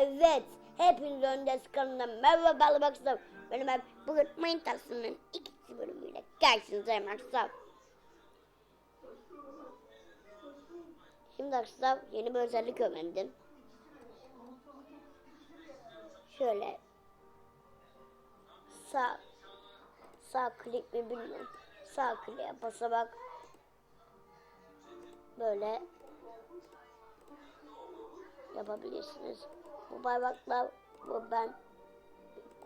Evet. Hepiniz önde kanalına merhaba Baksam. Benim ben bugün Manitası'nın ikinci bölümüyle karşınızdayım arkadaşlar. Şimdi arkadaşlar yeni bir özellik öğrendim. Şöyle sağ sağ klik mi bilmiyorum. Sağ kliğe basarak böyle yapabilirsiniz. Bu bayraklar bu ben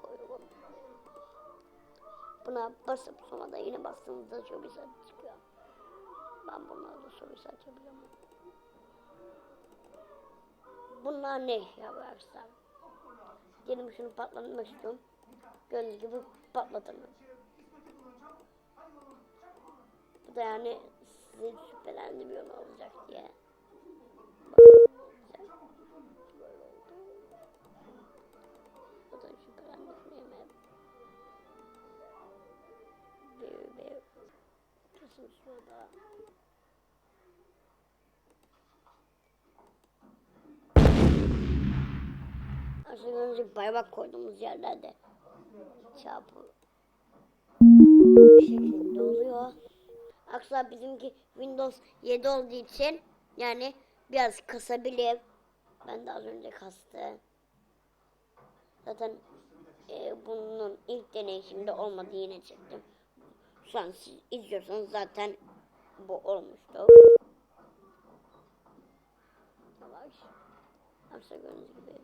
koyuyorum. Buna basıp sonra da yine bastığınızda çok güzel çıkıyor. Ben bunlarla soru açabiliyorum. Bunlar ne yaparsam? Diyelim şunu patlatmak istiyorum. Gördüğünüz gibi patlatırım. Bu da yani sizi şüphelendiriyor ne olacak diye. Bir. Kesin şurada. Aşağı önce bayrak koyduğumuz yerlerde çarpı bu şekilde oluyor. Aksa bizimki Windows 7 olduğu için yani biraz kasabilir. Ben de az önce kastı. Zaten e, bunun ilk deneyiminde olmadı yine çektim. Şu an siz izliyorsanız zaten bu olmuştu. Yavaş. Aksa gördüğünüz gibi.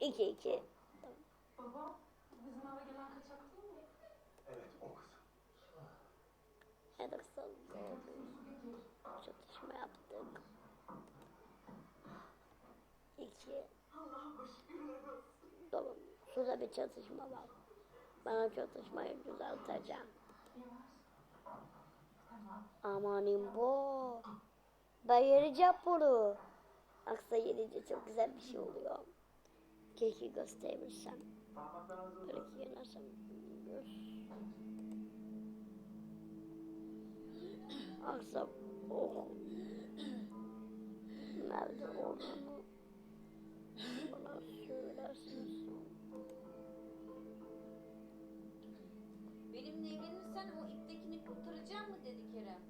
2 2 Baba, bizim eve gelen kaçak değil mi? Evet o kız. Çatışma yaptık. İki. Tamam. Şurada bir çatışma var. Ben o çatışmayı düzelteceğim. Amanim bu. Ben yereceğim bunu. Aksa yerince çok güzel bir şey oluyor. Keşke gösterebilsem. Böyle ki yenersem. Aksa oh. Nerede olduğunu iptekini kurtaracağım mı dedi Kerem.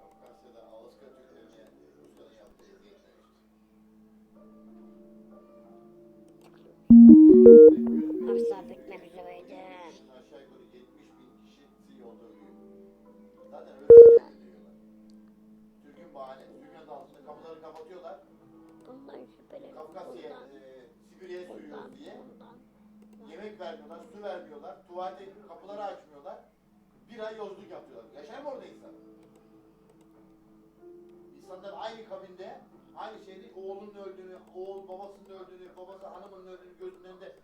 Kafkasya'da Alaska Türklerine Rusların yaptığı eziyet Aksa bitmek üzereydi. Aşağı yukarı 70 bin kişi yolda ölüyor. Zaten öyle diyorlar. Türk'ün bahane. Türk'ün altında kapıları kapatıyorlar. Bundan şüpheleniyorum. Kafkasya'ya, e, Sibirya'ya sürüyoruz diye. Yemek vermiyorlar, su vermiyorlar. Tuvalete kapıları açmıyorlar. Bir ay yolculuk yapıyorlar. Yaşar mı orada insan? İnsanlar aynı kabinde, aynı şeyde oğlunun öldüğünü, oğul babasının öldüğünü, babası hanımının öldüğünü gözünün önünde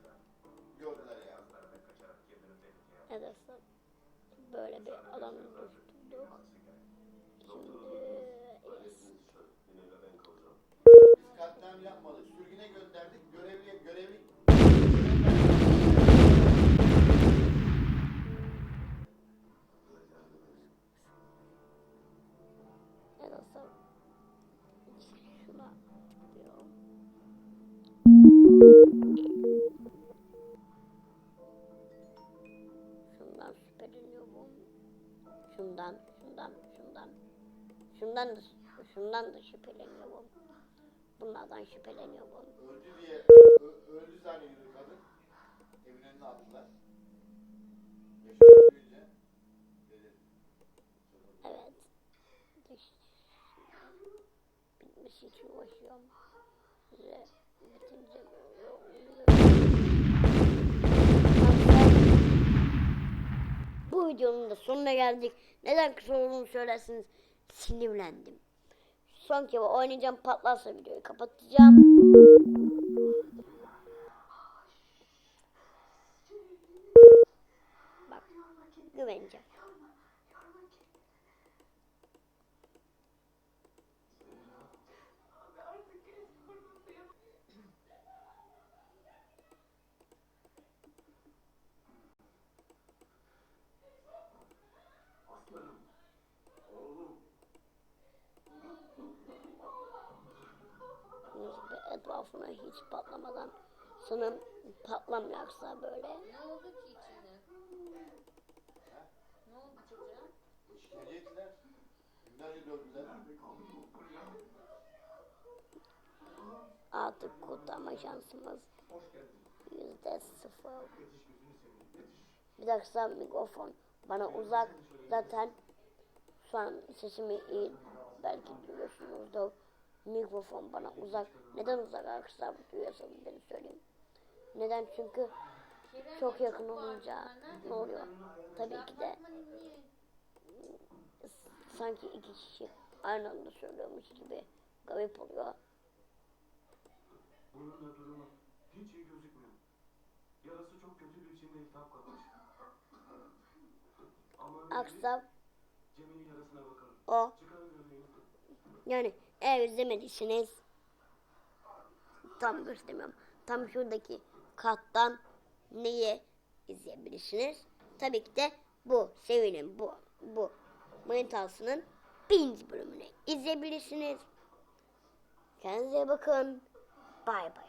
gördüler yani. Evet. Böyle bir alan oluşturduk. Şimdi. Biz katliam yapmadık. Şundan, şundan, şundan. Şundan da, şundan da şüpheleniyorum. Bunlardan şüpheleniyorum. öldü diye, öldü zannediyordu kadın. Evin önüne attılar. Evet. Bitmesi için uğraşıyorum. Size videonun da sonuna geldik. Neden kısa olduğunu söylersiniz. Sinirlendim. Son kere oynayacağım patlarsa videoyu kapatacağım. Bak güveneceğim. Mikrofonu hiç patlamadan. Sanırım patlamıyor aksa böyle. Ne oldu ki içinde? Artık kurtarma şansımız yüzde sıfır. Bir dakika mikrofon bana uzak zaten şu an sesimi iyi belki duyuyorsunuzdur. Mikrofon bana uzak. Neden uzak arkadaşlar duyuyorsanız beni söyleyeyim. Neden? Çünkü çok yakın olunca ne oluyor? Tabii ki de sanki iki kişi aynı anda söylüyormuş gibi garip oluyor. Bunun da durumu hiç iyi gözükmüyor. Yarası çok kötü bir biçimde iltihap kapmış. Ama Cemil'in yarasına bakalım. o. Yani eğer izlemediyseniz tam göstermiyorum. Tam şuradaki kattan neyi izleyebilirsiniz? Tabii ki de bu serinin bu bu manitasının birinci bölümünü izleyebilirsiniz. Kendinize bakın. Bay bay.